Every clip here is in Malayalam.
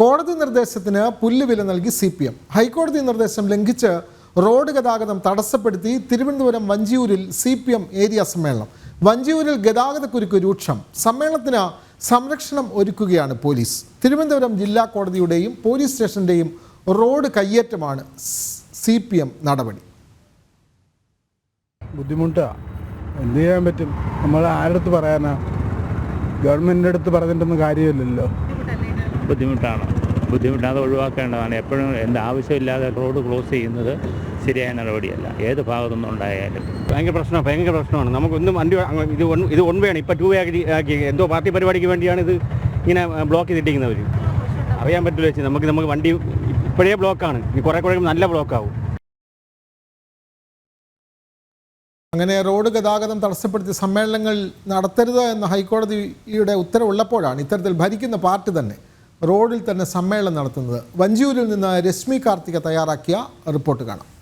കോടതി നിർദ്ദേശത്തിന് പുല്ലുവില നൽകി സി പി എം. ഹൈക്കോടതി നിർദ്ദേശം ലംഘിച്ച് റോഡ് ഗതാഗതം തടസ്സപ്പെടുത്തി തിരുവനന്തപുരം വഞ്ചിയൂരിൽ സി പി എം ഏരിയ സമ്മേളനം. വഞ്ചിയൂരിൽ ഗതാഗതക്കുരുക്ക് രൂക്ഷം. സമ്മേളനത്തിന് സംരക്ഷണം ഒരുക്കുകയാണ് പോലീസ്. തിരുവനന്തപുരം ജില്ലാ കോടതിയുടെയും പോലീസ് സ്റ്റേഷന്റെയും റോഡ് കയ്യേറ്റമാണ് സി പി എം നടപടി. ബുദ്ധിമുട്ടാണ് എന്ത് ചെയ്യാൻ പറ്റും? നമ്മൾ ആരുടെ അടുത്ത് പറയാനാ? ഗവൺമെന്റിന്റെ അടുത്ത് പറഞ്ഞിട്ടൊന്നും കാര്യമില്ലല്ലോ. ബുദ്ധിമുട്ടാണ്. ബുദ്ധിമുട്ടാതെ ഒഴിവാക്കേണ്ടതാണ്. എപ്പോഴും എന്റെ ആവശ്യമില്ലാതെ റോഡ് ക്ലോസ് ചെയ്യുന്നത് ശരിയായ നടപടിയല്ല. ഏത് ഭാഗത്തുനിന്നും ഉണ്ടായാലും. ഭയങ്കര പ്രശ്നം ഭയങ്കര പ്രശ്നമാണ്. നമുക്കൊന്നും വണ്ടി ഇത് ഇത് വൺ വേ ആണ്. ഇപ്പോൾ ടു വേ ആക്കി ആക്കി എന്തോ പാർട്ടി പരിപാടിക്ക് വേണ്ടിയാണ് ഇത് ഇങ്ങനെ ബ്ലോക്ക് ചെയ്തിട്ടിരിക്കുന്നവർ അറിയാൻ പറ്റില്ല വെച്ച് നമുക്ക് നമുക്ക് വണ്ടി ഇപ്പോഴേ ബ്ലോക്കാണ് ഇനി കുറേ കുറേ നല്ല ബ്ലോക്കാവും അങ്ങനെ റോഡ് ഗതാഗതം തടസ്സപ്പെടുത്തി സമ്മേളനങ്ങൾ നടത്തരുത് എന്ന ഹൈക്കോടതിയുടെ ഉത്തരവുള്ളപ്പോഴാണ് ഇത്തരത്തിൽ ഭരിക്കുന്ന പാർട്ടി തന്നെ റോഡിൽ തന്നെ സമ്മേളനം നടത്തുന്നത്. വഞ്ചിയൂരിൽ നിന്ന് രശ്മി കാർത്തിക തയ്യാറാക്കിയ റിപ്പോർട്ട് കാണാം.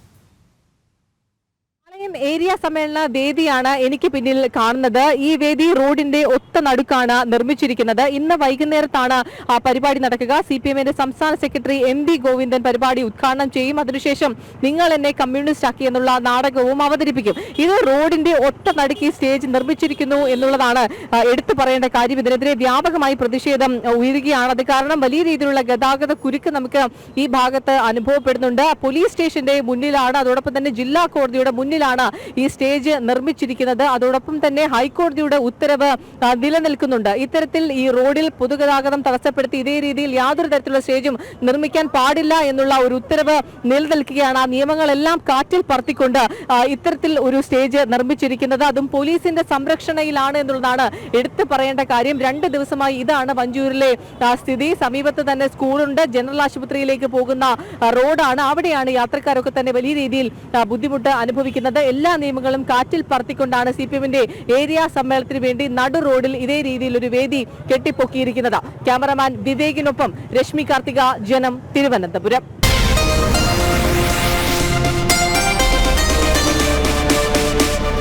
ഏരിയ സമ്മേളന വേദിയാണ് എനിക്ക് പിന്നിൽ കാണുന്നത്. ഈ വേദി റോഡിന്റെ ഒത്ത നടുക്കാണ് നിർമ്മിച്ചിരിക്കുന്നത്. ഇന്ന് വൈകുന്നേരത്താണ് പരിപാടി നടക്കുക. സി പി എമ്മിന്റെ സംസ്ഥാന സെക്രട്ടറി എം വി ഗോവിന്ദൻ പരിപാടി ഉദ്ഘാടനം ചെയ്യും. അതിനുശേഷം നിങ്ങൾ എന്നെ കമ്മ്യൂണിസ്റ്റ് ആക്കി എന്നുള്ള നാടകവും അവതരിപ്പിക്കും. ഇത് റോഡിന്റെ ഒത്ത നടുക്കി സ്റ്റേജ് നിർമ്മിച്ചിരിക്കുന്നു എന്നുള്ളതാണ് എടുത്തു പറയേണ്ട കാര്യം. ഇതിനെതിരെ വ്യാപകമായി പ്രതിഷേധം ഉയരുകയാണ്. അത് കാരണം വലിയ രീതിയിലുള്ള ഗതാഗത കുരുക്ക് നമുക്ക് ഈ ഭാഗത്ത് അനുഭവപ്പെടുന്നുണ്ട്. പോലീസ് സ്റ്റേഷന്റെ മുന്നിലാണ്. അതോടൊപ്പം തന്നെ ജില്ലാ കോടതിയുടെ മുന്നിലാണ് ഈ സ്റ്റേജ് നിർമ്മിച്ചിരിക്കുന്നത്. അതോടൊപ്പം തന്നെ ഹൈക്കോടതിയുടെ ഉത്തരവ് നിലനിൽക്കുന്നുണ്ട്. ഇത്തരത്തിൽ ഈ റോഡിൽ പൊതുഗതാഗതം തടസ്സപ്പെടുത്തി ഇതേ രീതിയിൽ യാതൊരു തരത്തിലുള്ള സ്റ്റേജും നിർമ്മിക്കാൻ പാടില്ല എന്നുള്ള ഒരു ഉത്തരവ് നിലനിൽക്കുകയാണ്. ആ നിയമങ്ങളെല്ലാം കാറ്റിൽ പറത്തിക്കൊണ്ട് ഇത്തരത്തിൽ ഒരു സ്റ്റേജ് നിർമ്മിച്ചിരിക്കുന്നത്. അതും പോലീസിന്റെ സംരക്ഷണയിലാണ് എന്നുള്ളതാണ് എടുത്തു പറയേണ്ട കാര്യം. രണ്ട് ദിവസമായി ഇതാണ് വഞ്ചൂരിലെ സ്ഥിതി. സമീപത്ത് തന്നെ സ്കൂളുണ്ട്. ജനറൽ ആശുപത്രിയിലേക്ക് പോകുന്ന റോഡാണ്. അവിടെയാണ് യാത്രക്കാരൊക്കെ തന്നെ വലിയ രീതിയിൽ ബുദ്ധിമുട്ട് അനുഭവിക്കുന്നത്. എല്ലാ നിയമങ്ങളും കാറ്റിൽ പറത്തിക്കൊണ്ടാണ് സി പി എമ്മിന്റെ ഏരിയ സമ്മേളനത്തിന് വേണ്ടി നടു റോഡിൽ ഇതേ രീതിയിൽ ഒരു വേദി കെട്ടിപ്പൊക്കിയിരിക്കുന്നത്. ക്യാമറമാൻ വിവേകിനൊപ്പം രശ്മി കാർത്തിക ജനം തിരുവനന്തപുരം.